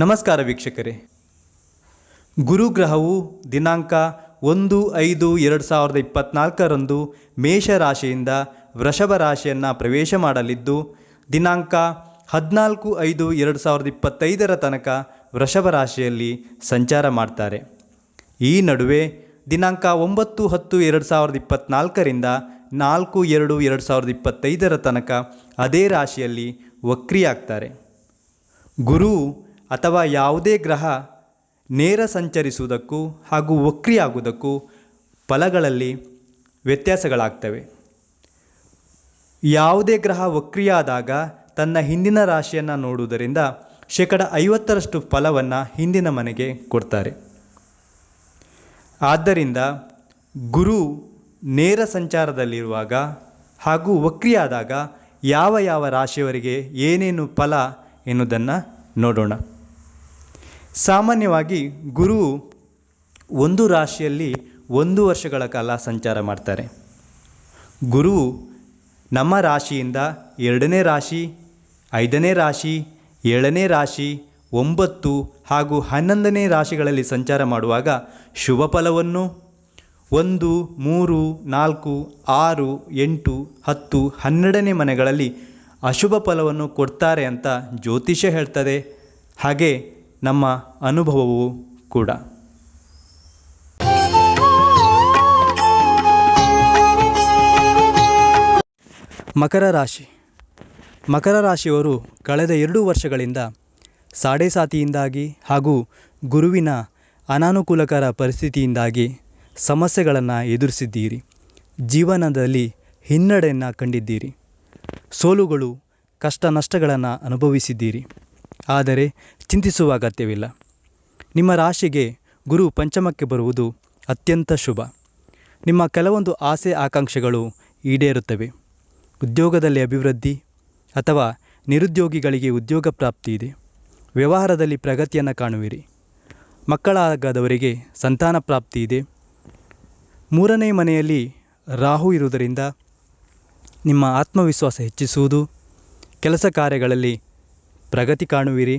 ನಮಸ್ಕಾರ ವೀಕ್ಷಕರೇ. ಗುರುಗ್ರಹವು ದಿನಾಂಕ ಒಂದು ಐದು ಎರಡು ಸಾವಿರದ ಇಪ್ಪತ್ತ್ನಾಲ್ಕರಂದು ಮೇಷರಾಶಿಯಿಂದ ವೃಷಭ ರಾಶಿಯನ್ನು ಪ್ರವೇಶ ಮಾಡಲಿದ್ದು, ದಿನಾಂಕ ಹದಿನಾಲ್ಕು ಐದು ಎರಡು ಸಾವಿರದ ಇಪ್ಪತ್ತೈದರ ತನಕ ವೃಷಭ ರಾಶಿಯಲ್ಲಿ ಸಂಚಾರ ಮಾಡ್ತಾರೆ. ಈ ನಡುವೆ ದಿನಾಂಕ ಒಂಬತ್ತು ಹತ್ತು ಎರಡು ಸಾವಿರದ ಇಪ್ಪತ್ತ್ನಾಲ್ಕರಿಂದ ನಾಲ್ಕು ಎರಡು ಎರಡು ಸಾವಿರದ ಇಪ್ಪತ್ತೈದರ ತನಕ ಅದೇ ರಾಶಿಯಲ್ಲಿ ವಕ್ರಿಯಾಗ್ತಾರೆ. ಗುರು ಅಥವಾ ಯಾವುದೇ ಗ್ರಹ ನೇರ ಸಂಚರಿಸುವುದಕ್ಕೂ ಹಾಗೂ ವಕ್ರಿಯಾಗುವುದಕ್ಕೂ ಫಲಗಳಲ್ಲಿ ವ್ಯತ್ಯಾಸಗಳಾಗ್ತವೆ. ಯಾವುದೇ ಗ್ರಹ ವಕ್ರಿಯಾದಾಗ ತನ್ನ ಹಿಂದಿನ ರಾಶಿಯನ್ನು ನೋಡುವುದರಿಂದ ಶೇಕಡ ಐವತ್ತರಷ್ಟು ಫಲವನ್ನು ಹಿಂದಿನ ಮನೆಗೆ ಕೊಡ್ತಾರೆ. ಆದ್ದರಿಂದ ಗುರು ನೇರ ಸಂಚಾರದಲ್ಲಿರುವಾಗ ಹಾಗೂ ವಕ್ರಿಯಾದಾಗ ಯಾವ ಯಾವ ರಾಶಿಯವರಿಗೆ ಏನೇನು ಫಲ ಎನ್ನುವುದನ್ನು ನೋಡೋಣ. ಸಾಮಾನ್ಯವಾಗಿ ಗುರು ಒಂದು ರಾಶಿಯಲ್ಲಿ ಒಂದು ವರ್ಷಗಳ ಕಾಲ ಸಂಚಾರ ಮಾಡ್ತಾರೆ. ಗುರು ನಮ್ಮ ರಾಶಿಯಿಂದ ಎರಡನೇ ರಾಶಿ, ಐದನೇ ರಾಶಿ, ಏಳನೇ ರಾಶಿ, ಒಂಬತ್ತು ಹಾಗೂ ಹನ್ನೊಂದನೇ ರಾಶಿಗಳಲ್ಲಿ ಸಂಚಾರ ಮಾಡುವಾಗ ಶುಭ ಫಲವನ್ನು ಒಂದು, ಮೂರು, ನಾಲ್ಕು, ಆರು, ಎಂಟು, ಹತ್ತು, ಹನ್ನೆರಡನೇ ಮನೆಗಳಲ್ಲಿ ಅಶುಭ ಫಲವನ್ನು ಕೊಡ್ತಾರೆ ಅಂತ ಜ್ಯೋತಿಷ್ಯ ಹೇಳ್ತದೆ. ಹಾಗೆ ನಮ್ಮ ಅನುಭವವೂ ಕೂಡ. ಮಕರ ರಾಶಿ. ಮಕರ ರಾಶಿಯವರು ಕಳೆದ ಎರಡು ವರ್ಷಗಳಿಂದ ಸಾಡೆ ಸಾತಿಯಿಂದಾಗಿ ಹಾಗೂ ಗುರುವಿನ ಅನಾನುಕೂಲಕರ ಪರಿಸ್ಥಿತಿಯಿಂದಾಗಿ ಸಮಸ್ಯೆಗಳನ್ನು ಎದುರಿಸಿದ್ದೀರಿ. ಜೀವನದಲ್ಲಿ ಹಿನ್ನಡೆಯನ್ನು ಕಂಡಿದ್ದೀರಿ. ಸೋಲುಗಳು ಕಷ್ಟ ನಷ್ಟಗಳನ್ನು ಅನುಭವಿಸಿದ್ದೀರಿ. ಆದರೆ ಚಿಂತಿಸುವ ಅಗತ್ಯವಿಲ್ಲ. ನಿಮ್ಮ ರಾಶಿಗೆ ಗುರು ಪಂಚಮಕ್ಕೆ ಬರುವುದು ಅತ್ಯಂತ ಶುಭ. ನಿಮ್ಮ ಕೆಲವೊಂದು ಆಸೆ ಆಕಾಂಕ್ಷೆಗಳು ಈಡೇರುತ್ತವೆ. ಉದ್ಯೋಗದಲ್ಲಿ ಅಭಿವೃದ್ಧಿ ಅಥವಾ ನಿರುದ್ಯೋಗಿಗಳಿಗೆ ಉದ್ಯೋಗ ಪ್ರಾಪ್ತಿ ಇದೆ. ವ್ಯವಹಾರದಲ್ಲಿ ಪ್ರಗತಿಯನ್ನು ಕಾಣುವಿರಿ. ಮಕ್ಕಳಾಗದವರಿಗೆ ಸಂತಾನ ಪ್ರಾಪ್ತಿ ಇದೆ. ಮೂರನೇ ಮನೆಯಲ್ಲಿ ರಾಹು ಇರುವುದರಿಂದ ನಿಮ್ಮ ಆತ್ಮವಿಶ್ವಾಸ ಹೆಚ್ಚಿಸುವುದು, ಕೆಲಸ ಕಾರ್ಯಗಳಲ್ಲಿ ಪ್ರಗತಿ ಕಾಣುವಿರಿ.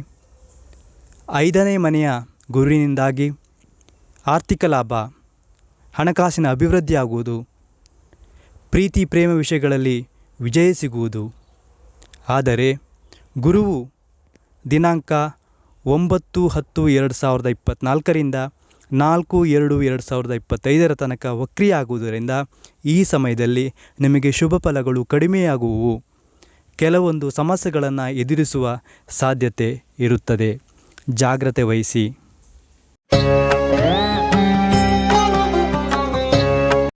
ಐದನೇ ಮನೆಯ ಗುರುವಿನಿಂದಾಗಿ ಆರ್ಥಿಕ ಲಾಭ, ಹಣಕಾಸಿನ ಅಭಿವೃದ್ಧಿಯಾಗುವುದು, ಪ್ರೀತಿ ಪ್ರೇಮ ವಿಷಯಗಳಲ್ಲಿ ವಿಜಯ ಸಿಗುವುದು. ಆದರೆ ಗುರುವು ದಿನಾಂಕ ಒಂಬತ್ತು ಹತ್ತು ಎರಡು ಸಾವಿರದ ಇಪ್ಪತ್ತ್ನಾಲ್ಕರಿಂದ ನಾಲ್ಕು ಎರಡು ಎರಡು ಸಾವಿರದ ಇಪ್ಪತ್ತೈದರ ತನಕ ವಕ್ರಿಯಾಗುವುದರಿಂದ ಈ ಸಮಯದಲ್ಲಿ ನಿಮಗೆ ಶುಭ ಫಲಗಳು ಕಡಿಮೆಯಾಗುವುವು ಕೆಲವೊಂದು ಸಮಸ್ಯೆಗಳನ್ನು ಎದುರಿಸುವ ಸಾಧ್ಯತೆ ಇರುತ್ತದೆ. ಜಾಗ್ರತೆ ವಹಿಸಿ.